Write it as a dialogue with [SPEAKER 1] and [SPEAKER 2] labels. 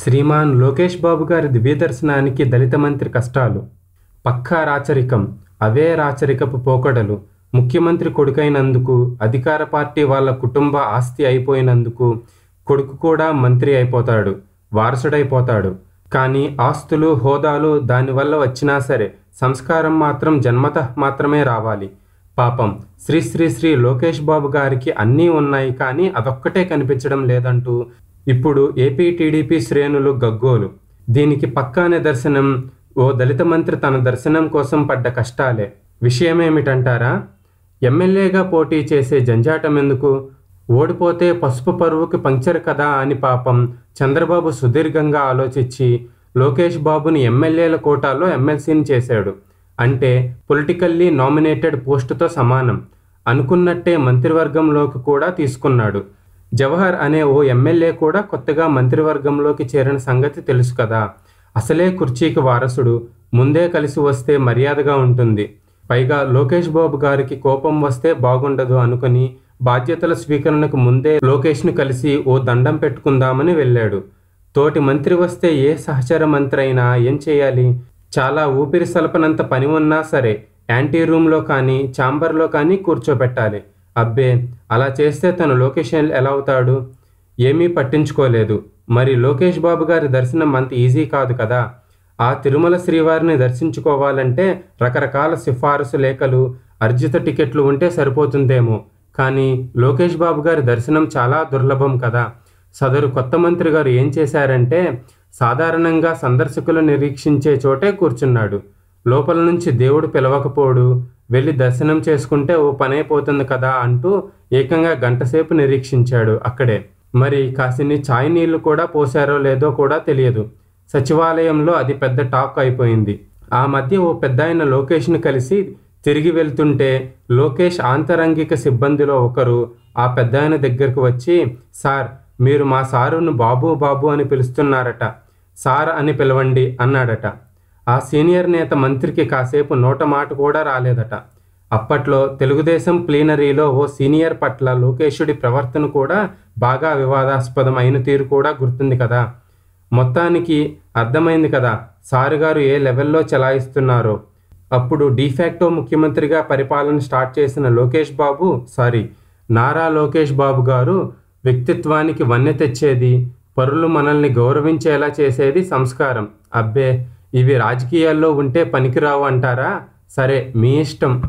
[SPEAKER 1] శ్రీమాన్ లోకేష్ బాబు గారి దివ్యదర్శనానికి దళిత మంత్రి కష్టాలు పక్కా రాచరికం అవే రాచరికపు పోకడలు ముఖ్యమంత్రి కొడుకైనందుకు అధికార పార్టీ వాళ్ళ కుటుంబ ఆస్తి అయిపోయినందుకు కొడుకు కూడా మంత్రి అయిపోతాడు వారసుడైపోతాడు. కానీ ఆస్తులు హోదాలు దానివల్ల వచ్చినా సరే సంస్కారం మాత్రం జన్మత మాత్రమే రావాలి. పాపం శ్రీ శ్రీ శ్రీ లోకేష్ బాబు గారికి అన్నీ ఉన్నాయి కానీ అదొక్కటే కనిపించడం లేదంటూ ఇప్పుడు ఏపీ టీడీపీ శ్రేణులు గగ్గోలు. దీనికి పక్కా నిదర్శనం ఓ దళిత మంత్రి తన దర్శనం కోసం పడ్డ కష్టాలే. విషయమేమిటంటారా? ఎమ్మెల్యేగా పోటీ చేసే జంజాటం ఎందుకు ఓడిపోతే పసుపు పరువుకి పంక్చర్ కదా అని పాపం చంద్రబాబు సుదీర్ఘంగా ఆలోచించి లోకేష్ బాబుని ఎమ్మెల్యేల కోటాలో ఎమ్మెల్సీని చేశాడు. అంటే పొలిటికల్లీ నామినేటెడ్ పోస్టుతో సమానం అనుకున్నట్టే మంత్రివర్గంలోకి కూడా తీసుకున్నాడు. జవహర్ అనే ఓ ఎమ్మెల్యే కూడా కొత్తగా మంత్రివర్గంలోకి చేరిన సంగతి తెలుసు కదా. అసలే కుర్చీకి వారసుడు. ముందే కలిసి వస్తే మర్యాదగా ఉంటుంది. పైగా లోకేష్ బాబు గారికి కోపం వస్తే బాగుండదు అనుకుని బాధ్యతల స్వీకరణకు ముందే లోకేష్ను కలిసి ఓ దండం పెట్టుకుందామని వెళ్ళాడు. తోటి మంత్రి వస్తే ఏ సహచర మంత్రి అయినా ఏం చేయాలి? చాలా ఊపిరి సలపనంత పని ఉన్నా సరే యాంటీ రూమ్లో కానీ ఛాంబర్లో కానీ కూర్చోబెట్టాలి. అబ్బే అలా చేస్తే తను లోకేష్ ఎలా అవుతాడు? ఏమీ పట్టించుకోలేదు. మరి లోకేష్ బాబు గారి దర్శనం అంత ఈజీ కాదు కదా? ఆ తిరుమల శ్రీవారిని దర్శించుకోవాలంటే రకరకాల సిఫారసు లేఖలు అర్జిత టికెట్లు ఉంటే సరిపోతుందేమో. కానీ లోకేష్ బాబు గారి దర్శనం చాలా దుర్లభం కదా? సదరు కొత్త మంత్రి గారు ఏం చేశారంటే సాధారణంగా సందర్శకులు నిరీక్షించే చోటే కూర్చున్నాడు. లోపల నుంచి దేవుడు పిలవకపోడు వెళ్ళి దర్శనం చేసుకుంటే ఓ పనైపోతుంది కదా అంటూ ఏకంగా గంటసేపు నిరీక్షించాడు అక్కడే. మరి కాసిని ఛాయ్ నీళ్ళు కూడా పోశారో లేదో కూడా తెలియదు. సచివాలయంలో అది పెద్ద టాక్ అయిపోయింది. ఆ మధ్య ఓ పెద్ద ఆయన లోకేష్ను కలిసి తిరిగి వెళ్తుంటే లోకేష్ ఆంతరంగిక సిబ్బందిలో ఒకరు ఆ పెద్ద ఆయన దగ్గరకు వచ్చి సార్ మీరు మా సారును బాబు బాబు అని పిలుస్తున్నారట. సార్ అని పిలవండి అన్నాడట. ఆ సీనియర్ నేత మంత్రికి కాసేపు నోట మాట కూడా రాలేదట. అప్పట్లో తెలుగుదేశం ప్లీనరీలో ఓ సీనియర్ పట్ల లోకేషుడి ప్రవర్తన కూడా బాగా వివాదాస్పదం అయిన తీరు కూడా గుర్తుంది కదా. మొత్తానికి అర్థమైంది కదా సారుగారు ఏ లెవెల్లో చెలాయిస్తున్నారో. అప్పుడు డిఫాక్టో ముఖ్యమంత్రిగా పరిపాలన స్టార్ట్ చేసిన లోకేష్ బాబు సారీ నారా లోకేష్ బాబు గారు వ్యక్తిత్వానికి వన్నె తెచ్చేది పరులు మనల్ని గౌరవించేలా చేసేది సంస్కారం. అబ్బే! ఇవి రాజకీయాల్లో ఉంటే పనికిరావు అంటారా? సరే మీ ఇష్టం.